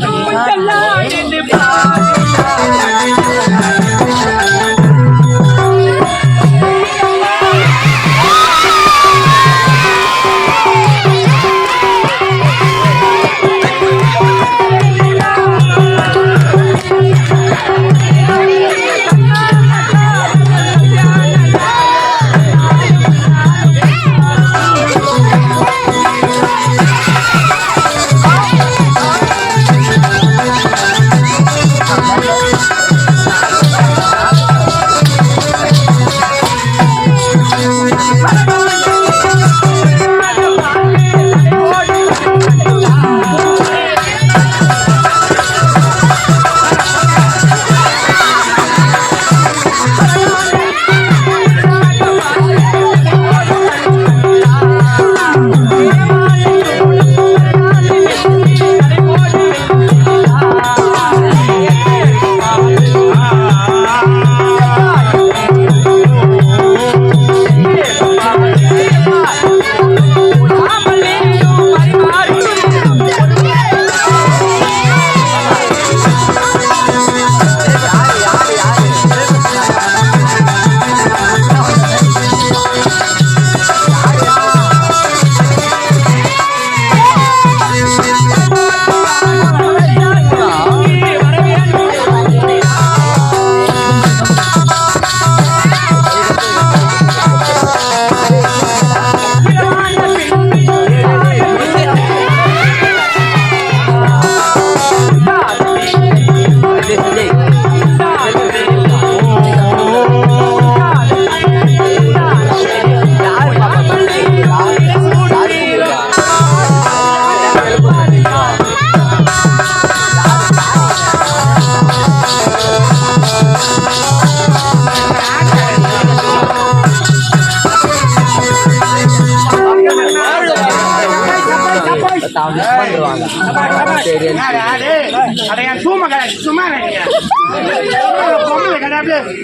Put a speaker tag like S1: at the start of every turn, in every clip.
S1: ไม่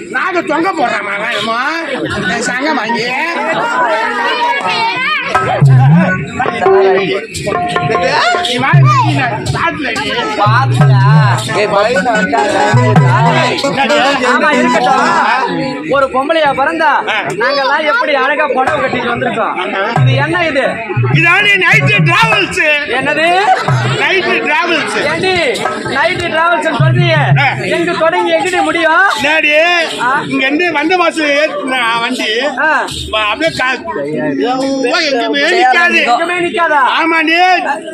S2: நாங்க தொங்க போடுறாமா சங்கம் வாங்கி
S1: ஒரு பொம்பளையா பிறந்தா நாங்கெல்லாம் எப்படி அழகா புடவை கட்டிட்டு வந்திருக்கோம் இது என்ன இது
S2: இதானே நைட்டு டிராவல்ஸ்
S1: என்னது?
S2: நைட்டு டிராவல்ஸ்
S1: ஏண்டி நைட்டு டிராவல்ஸ் சொல்றீங்க எங்க தொடங்கி எங்கிட்ட முடியும்
S2: முன்னாடி இங்க இருந்து வந்த மாசம் ஏத்துனா வண்டி
S1: ஆ,
S2: அப்படியே கா- எவ்வளவோ எங்கேயுமே நிக்காது
S1: எங்கேயுமே நிக்காதா
S2: நீ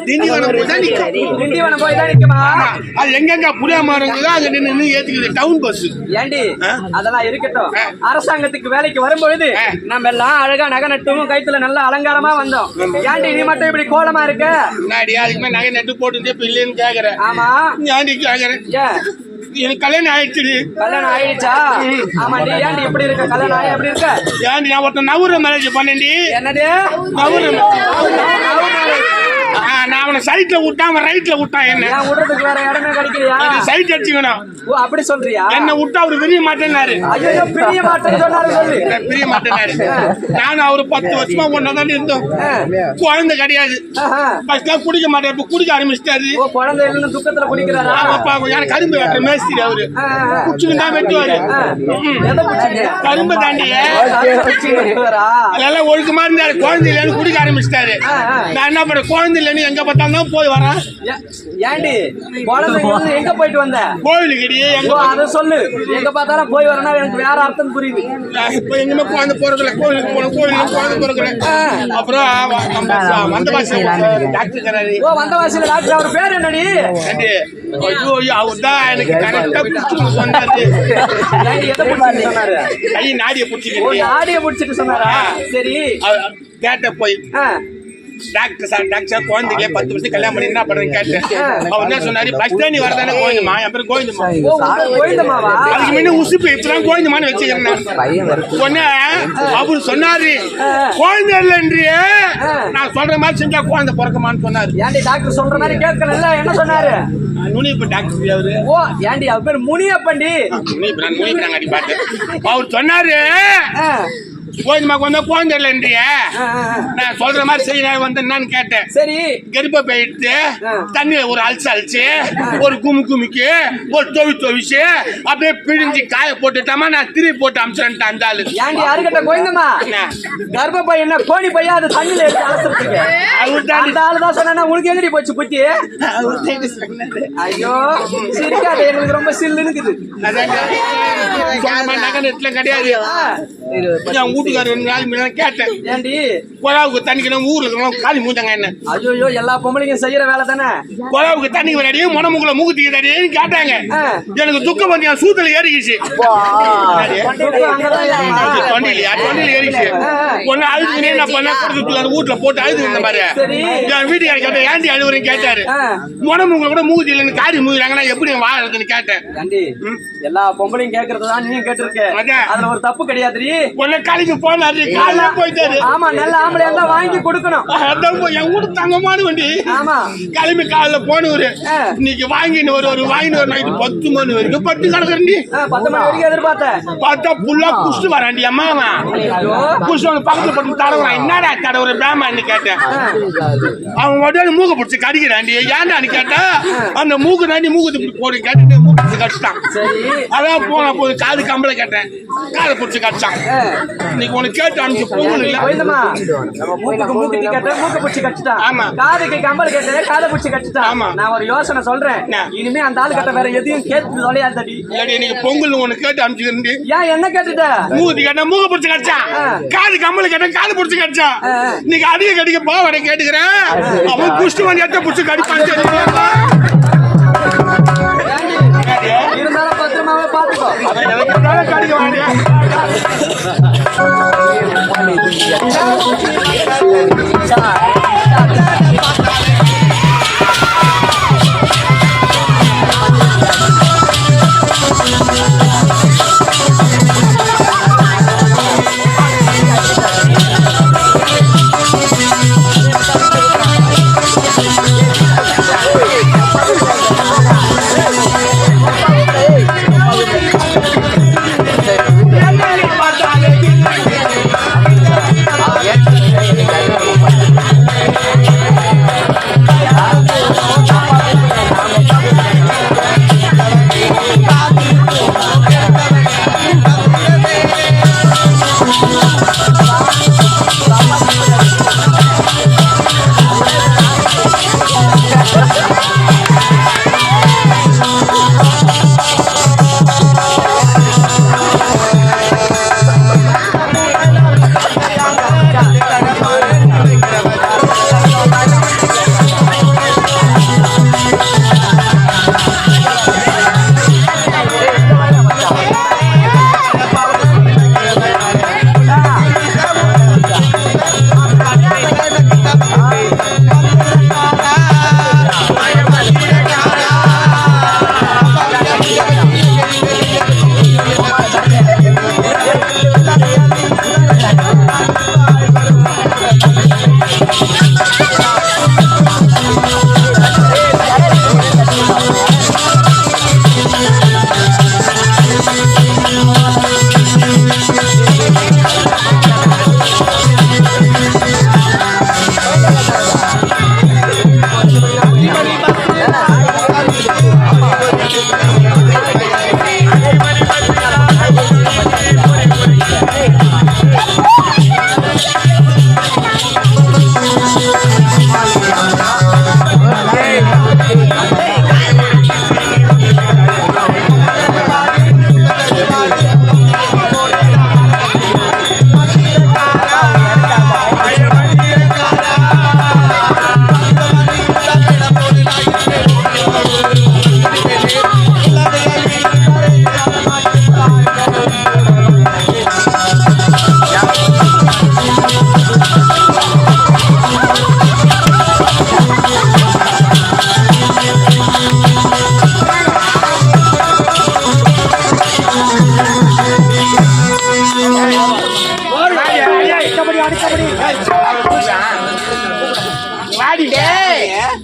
S2: திண்டிவனம் போய் தான் நிக்கும்.
S1: திண்டிவனம் போய் தான் நிக்குமா?
S2: ஆமா. அது எங்கெங்க புளிய மரங்களோ அங்க நின்று ஏத்துக்குது டவுன் பஸ்
S1: ஏண்டி? அதெல்லாம் இருக்கட்டும். அரசாங்கத்துக்கு வேலைக்கு வரும்பொழுது நம்ம எல்லாம் அழகா நகை நட்டும் கைத்துல நல்ல அலங்காரமா வந்தோம். ஏண்டி நீ மட்டும் இப்படி கோலமா இருக்க?
S2: முன்னாடி அதுக்கு நகை நட்டு போட்டு இல்லைன்னு கேக்குறேன்.
S1: ஆமா.
S2: ஏன்டி கேக்குறேன்? எனக்கு கல்யாணம் ஆயிடுச்சு
S1: கல்யாணம் ஆயிடுச்சா? ஆமாண்டி ஏன்டி இப்படி இருக்க? கல்யாணம் ஆகி எப்படி இருக்க?
S2: ஏன்டி நான் ஒருத்தன் நவுற மேரேஜ் பண்ணேன்டி.
S1: என்னது?
S2: நவுற நான் அவனை சைட்ல விட்டான் அவன் ரைட்ல விட்டான் என்ன?
S1: விடுறதுக்கு வேற இடமே கிடைக்கலையா?
S2: சைட் அடிச்சுக்கணும்?
S1: ஓ அப்படி சொல்றியா?
S2: என்ன விட்டா அவரு விரிய மாட்டேன்னாரு.
S1: ஐயோ பிரிய மாட்டேன்னு சொன்னாரு சொல்லு.
S2: நான் பிரிய மாட்டேன்னாரு. நானும் அவரு பத்து வருஷமா ஒன்னதான் இருந்தோம். குழந்தை கிடையாது. ஃபர்ஸ்ட்ல குடிக்க மாட்டேன் இப்ப குடிக்க ஆரம்பிச்சிட்டாரு.
S1: குழந்தை இல்லைன்னு துக்கத்துல குடிக்கிறாரா?
S2: ஆமாப்பா எனக்கு கரும்பு வெட்டுற மேஸ்திரி அவரு. குச்சுக்கு தான் வெட்டுவாரு. கரும்பு தாண்டிய அதெல்லாம் ஒழுக்கமா இருந்தாரு. குழந்தை இல்லைன்னு குடிக்க ஆரம்பிச்சிட்டாரு. நான் என்ன பண்ண குழந்தை இல்லைன்னு எங்க பார்த்தாலும் போய் வரேன்.
S1: ஏ- ஏண்டி? குழந்தைங்க வந்து எங்க போயிட்டு வந்த?
S2: கோவிலுக்கு எங்க
S1: அத சொல்லு. எங்க பார்த்தாலும் போய் வரணும் எனக்கு வேற அர்த்தம் புரியுது.
S2: இப்ப எங்கேயுமே குழந்தை போறதுல கோவிலுக்கு போன கோவிலுக்கு குழந்தை பிறக்கல அப்புறம் நம்ம வந்த பாசம் டாக்டர்
S1: ஓ வந்த வாசியில டாக்டர் அவர் பேர் என்னடி?
S2: ஏண்டி, ஐயோ ஐயோ அவர் தான் எனக்கு கரெக்டா பிடிச்சு சொன்னாரு.
S1: எதை பிடிச்சிட்டு சொன்னாரு?
S2: கை நாடிய
S1: பிடிச்சிட்டு சொன்னாரா? சரி.
S2: கேட்ட போய். டாக்டர் சார் டாக்டர் சார் குழந்தைங்களே பத்து வருஷம் கல்யாணம் பண்ணி என்ன பண்றேன்னு கேட்டேன் அவர் என்ன சொன்னாரு? பஸ் ஸ்டாண்ட் நீ வரதானே கோயந்தமா என் பேர் கோயந்தமா அதுக்கு முன்ன உசுப்பு இப்பதான் கோயந்தமான்னு வச்சுக்கிறேன் உடனே அவரு சொன்னாரு குழந்தை இல்லைன்றியே. நான் சொல்ற மாதிரி செஞ்சா குழந்தை பிறக்குமான்னு சொன்னாரு.
S1: ஏண்டி டாக்டர் சொல்ற மாதிரி கேட்கல என்ன சொன்னாரு?
S2: நுனிப்பு டாக்டர் அவரு.
S1: ஓ ஏண்டி அவர் பேர் முனியப்பண்டி
S2: நுனிப்பு நாங்க அடி அவர் சொன்னாரு
S1: ஆ,
S2: கோயிந்தமாக்கு வந்தா குழந்தை இல்லைன்றிய. நான் சொல்ற மாதிரி செய்ய வந்து என்னன்னு கேட்டேன்.
S1: சரி.
S2: கர்ப்ப போயிட்டு
S1: ஆ.
S2: தண்ணியில ஒரு அழிச்சு அழிச்சு ஒரு குமு குமிக்கு ஒரு தொவி தொவிச்சு அப்படியே பிழிஞ்சு காய போட்டுட்டாமா நான் திருப்பி போட்டு அமிச்சிட்டேன் அந்த ஆளு.
S1: ஏண்டி அருகட்ட கோயந்தம்மா?
S2: என்ன?
S1: கர்ப்பப்பை என்ன கோணி பையா அது தண்ணியில எடுத்து அலசுறதுக்கு? அந்த ஆளு தான் சொன்னா உனக்கு எங்கடி போச்சு புத்தி. ஐயோ சிரிக்காத எங்களுக்கு ரொம்ப சில்லுன்னு இருக்குது.
S2: கிடையாது. என் வீட்டுக்காரர் ரெண்டு நாள் முன்னாடி கேட்டேன்.
S1: ஏண்டி?
S2: குழாவுக்கு தண்ணிக்கணும் ஊர்ல இருக்கிறவங்க காலி மூஞ்சாங்க என்ன?
S1: ஐயோ எல்லா பொம்பளைக்கும் செய்யற வேலை தானே?
S2: குழாவுக்கு தண்ணி வராடி முனமுக்குள்ள மூக்குத்திக்கு கேட்டாங்க. எனக்கு துக்கம் வந்து என் சூத்துல ஏறிக்கிச்சு.
S1: ஏறுமா?
S2: தொண்டிலையா ஒன்னு அழுதுனே நான் பண்ண கொடுத்து அந்த வீட்டுல போட்டு அழுது இந்த மாதிரி. என் வீட்டுக்கார கேட்டேன் ஏன்டி அழுவுறேன்னு கேட்டாரு.
S1: ஆ.
S2: முனமுக்குள்ள கூட மூக்குத்தி இல்லைன்னு காரி மூகிறாங்கன்னா எப்படி வாழறதுன்னு கேட்டேன்.
S1: ஏண்டி? எல்லா பொம்பளையும் கேக்குறதுதான் நீயும் கேட்டிருக்க.
S2: அதான்.
S1: அதுல ஒரு தப்பு கிடையாதுடி.
S2: உன்னை கலைக்கு போனாரு காலையில போயிட்டாரு.
S1: ஆமா நல்ல ஆம்பளையா இருந்தா வாங்கி கொடுக்கணும்.
S2: அதான் என் வீட்டு தங்கமான வண்டி.
S1: ஆமா.
S2: கிளம்பி காலைல போனவரு. இன்னைக்கு வாங்கின்னு ஒரு ஒரு வாங்கின்னு ஒரு நைட்டு பத்து மணி வரைக்கும் பட்டு கிடக்குறண்டி
S1: ஆ, பத்து மணி வரைக்கும் எதிர்பார்த்தேன்.
S2: பார்த்தா புல்லா குஷ்டு வராண்டி அம்மா. குஷ்டு பக்கத்துல பட்டு தடவுறான் என்னடா தடவுற? பேமான்னு கேட்டேன். அவன் உடனே மூக்க பிடிச்சி கடிக்கிறாண்டி ஏன்டான்னு கேட்டா அந்த மூக்கு தாண்டி மூக்கு போடு கேட்டு மூக்கு பிடிச்சி கடிச்சிட்டான். அதான் போன போது காது கம்பளை கேட்டேன். காதை பிடிச்சி கடிச்சான். இன்னைக்கு உனக்கு கேட்டு அனுப்பிச்சு பொங்கல் இல்ல?
S1: மூக்க
S2: ஆமா.
S1: காதுக்கு கம்பல் கேட்ட காதை பிடிச்சி கடிச்சிட்டான்.
S2: ஆமா.
S1: நான் ஒரு யோசனை சொல்றேன்? இனிமே அந்த ஆளு கிட்ட வேற எதையும் கேட்டு தொலையாதடி
S2: இன்னைக்கு பொங்கல் உனக்கு கேட்டு அனுப்பிச்சுக்கிறேன்
S1: ஏன் என்ன கேட்டுட்ட?
S2: மூதி கேட்டா மூக்க பிடிச்சி கடிச்சான். காது கம்பளை கேட்டா காது பிடிச்சி கடிச்சான்
S1: ஆ.
S2: இன்னைக்கு அதிக கடிக்க போவட கேட்டுக்கிறேன் அவன் குஷ்டு வந்து எத்த பிடிச்சி கடிப்பான் தெரியுமா?
S1: ஏண்டி?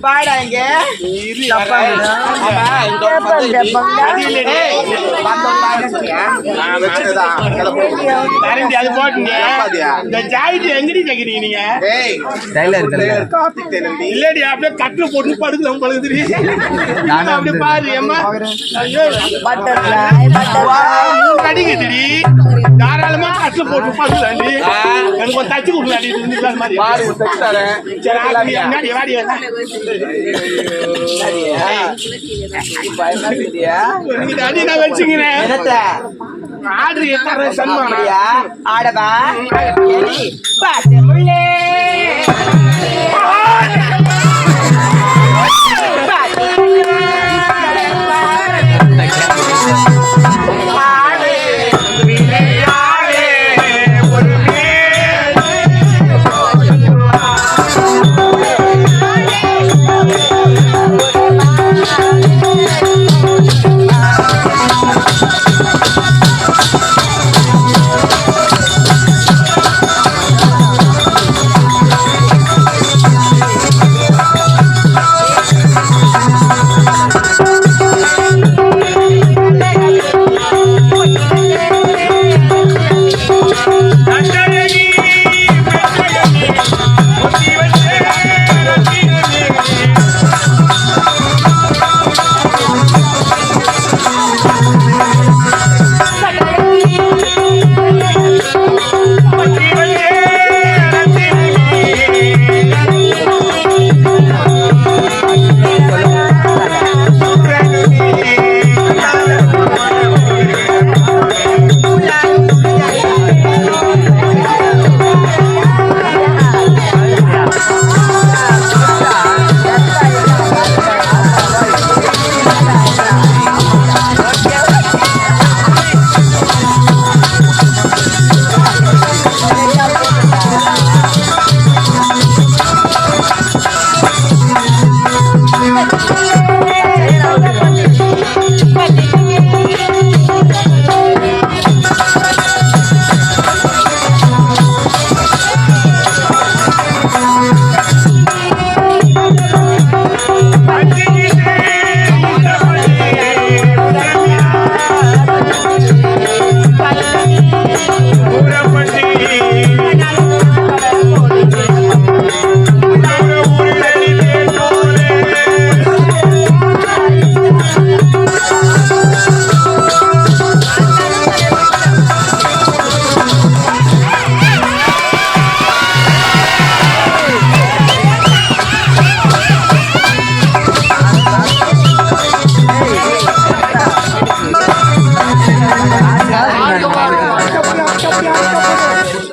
S1: பாடாங்க
S2: அது போட்டுங்க இந்த ஜாயிட்டு எங்கடி கேக்குறீங்க நீங்க இல்லடி அப்படியே கட்டுல போட்டு படுக்கல படுக்குது அப்படியே பாரு ஏமா ஐயோ கடிக்குதுடி தாராளமா கட்டில போட்டு படுக்கலாண்டி எனக்கு ஒரு தச்சு கொடுக்கலாண்டி இந்த மாதிரி. சரி ஆ, நீ முன்னாடி வாடி நீங்க அடி நான் வச்சுக்கிறேன் ஆர்டர் எத்தனை சன்மானம்
S3: ஆடவா? பாசமுள்ளே